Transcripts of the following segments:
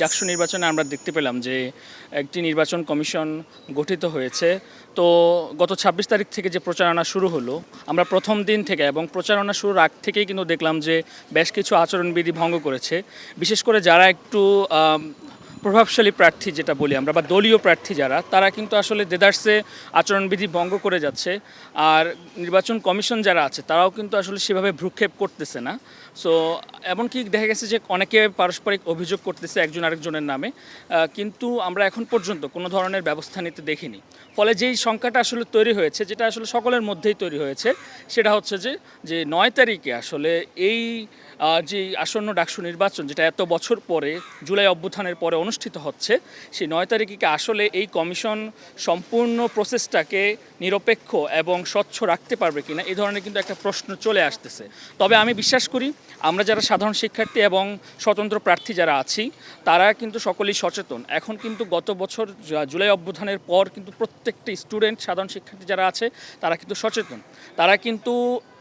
ডাকসু নির্বাচনে আমরা দেখতে পেলাম যে একটি নির্বাচন কমিশন গঠিত হয়েছে। তো গত ছাব্বিশ তারিখ থেকে যে প্রচারণা শুরু হলো, আমরা প্রথম দিন থেকে এবং প্রচারণা শুরুর আগ থেকেই কিন্তু দেখলাম যে বেশ কিছু আচরণবিধি ভঙ্গ করেছে। বিশেষ করে যারা একটু প্রভাবশালী প্রার্থী যেটা বলি আমরা, বা দলীয় প্রার্থী যারা, তারা কিন্তু আসলে দেদার্সে আচরণবিধি ভঙ্গ করে যাচ্ছে। আর নির্বাচন কমিশন যারা আছে, তারাও কিন্তু আসলে সেভাবে ভ্রুক্ষেপ করতেছে না। সো এমনকি দেখা গেছে যে অনেকে পারস্পরিক অভিযোগ করতেছে একজন আরেকজনের নামে। কিন্তু আমরা এখন পর্যন্ত কোনো ধরনের ব্যবস্থা নিতে দেখিনি। ফলে যেই সংখ্যাটা আসলে তৈরি হয়েছে, যেটা আসলে সকলের মধ্যেই তৈরি হয়েছে, সেটা হচ্ছে যে যে নয় তারিখে আসলে এই যে আসন্ন ডাকসু নির্বাচন, যেটা এত বছর পরে, জুলাই অভ্যুত্থানের পরে অনুষ্ঠিত হচ্ছে, সেই নয় তারিখে কি আসলে এই কমিশন সম্পূর্ণ প্রসেসটাকে নিরপেক্ষ এবং স্বচ্ছ রাখতে পারবে কিনা এই ধরনের কিন্তু একটা প্রশ্ন চলে আসতেছে। তবে আমি বিশ্বাস করি, আমরা যারা সাধারণ শিক্ষার্থী এবং স্বতন্ত্র প্রার্থী যারা আছি, তারা কিন্তু সকলেই সচেতন। এখন কিন্তু গত বছর জুলাই অভ্যুত্থানের পর কিন্তু প্রত্যেকটি স্টুডেন্ট, সাধারণ শিক্ষার্থী যারা আছে, তারা কিন্তু সচেতন। তারা কিন্তু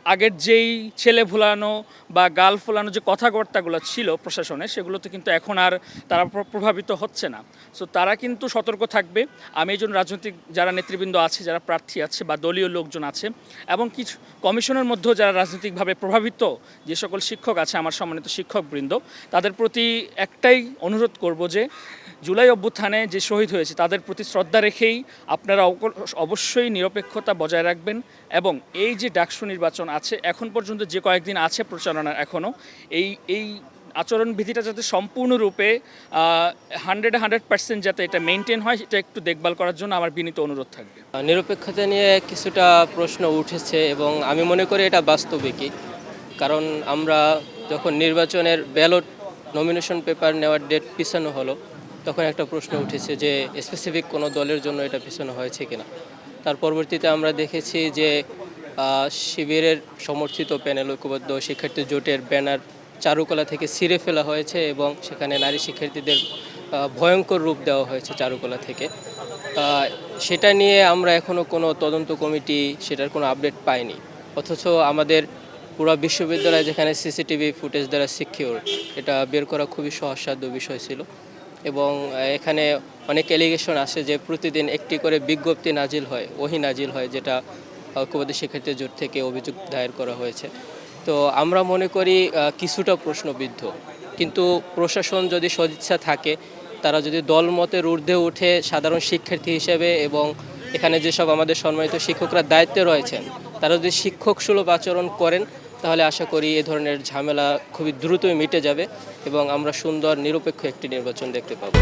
আগের যেই ছেলে ভুলানো বা গাল ফোলানো যে কথাবার্তাগুলো ছিল প্রশাসনে, সেগুলোতে কিন্তু এখন আর তারা প্রভাবিত হচ্ছে না। সো তারা কিন্তু সতর্ক থাকবে। আমি এই জন্য রাজনৈতিক যারা নেতৃবৃন্দ আছে, যারা প্রার্থী আছে বা দলীয় লোকজন আছে এবং কিছু কমিশনের মধ্যেও যারা রাজনৈতিকভাবে প্রভাবিত, যে সকল শিক্ষক আছে, আমার সম্মানিত শিক্ষকবৃন্দ, তাদের প্রতি একটাই অনুরোধ করব যে জুলাই অভ্যুত্থানে যে শহীদ হয়েছে, তাদের প্রতি শ্রদ্ধা রেখেই আপনারা অবশ্যই নিরপেক্ষতা বজায় রাখবেন এবং এই যে ডাকসু নির্বাচন আছে, এখন পর্যন্ত যে কয়েকদিন আছে প্রচারণা এখনও, এই এই আচরণবিধিটা যাতে সম্পূর্ণরূপে হান্ড্রেড হান্ড্রেড পার্সেন্ট যাতে এটা মেনটেন হয়, সেটা একটু দেখভাল করার জন্য আমার বিনীত অনুরোধ থাকবে। নিরপেক্ষতা নিয়ে কিছুটা প্রশ্ন উঠেছে এবং আমি মনে করি এটা বাস্তবিকই, কারণ আমরা যখন নির্বাচনের ব্যালট নমিনেশন পেপার নেওয়ার ডেট পিছানো হলো তখন একটা প্রশ্ন উঠেছে যে স্পেসিফিক কোনো দলের জন্য এটা পিছানো হয়েছে কিনা। তার পরবর্তীতে আমরা দেখেছি যে শিবিরের সমর্থিত প্যানেল ঐক্যবদ্ধ শিক্ষার্থী জোটের ব্যানার চারুকলা থেকে ছিঁড়ে ফেলা হয়েছে এবং সেখানে নারী শিক্ষার্থীদের ভয়ঙ্কর রূপ দেওয়া হয়েছে চারুকলা থেকে। সেটা নিয়ে আমরা এখনও কোনো তদন্ত কমিটি সেটার কোনো আপডেট পাইনি। অথচ আমাদের পুরো বিশ্ববিদ্যালয় যেখানে সিসিটিভি ফুটেজ দ্বারা সিকিউর এটা বের করা খুবই সহজসাধ্য বিষয় ছিল। এবং এখানে অনেক এলিগেশন আসে যে প্রতিদিন একটি করে বিজ্ঞপ্তি নাজিল হয়, ওহি নাজিল হয়, যেটা ঐক্যবদ্ধ শিক্ষার্থী জোট থেকে অভিযোগ দায়ের করা হয়েছে। তো আমরা মনে করি কিছুটা প্রশ্নবিদ্ধ। কিন্তু প্রশাসন যদি সদিচ্ছা থাকে, তারা যদি দলমতের ঊর্ধ্বে উঠে সাধারণ শিক্ষার্থী হিসেবে এবং এখানে যেসব আমাদের সম্মানিত শিক্ষকরা দায়িত্বে রয়েছেন, তারা যদি শিক্ষক সুলভ আচরণ করেন তাহলে আশা করি এ ধরনের ঝামেলা খুবই দ্রুতই মিটে যাবে এবং আমরা সুন্দর, নিরপেক্ষ একটি নির্বাচন দেখতে পাবো।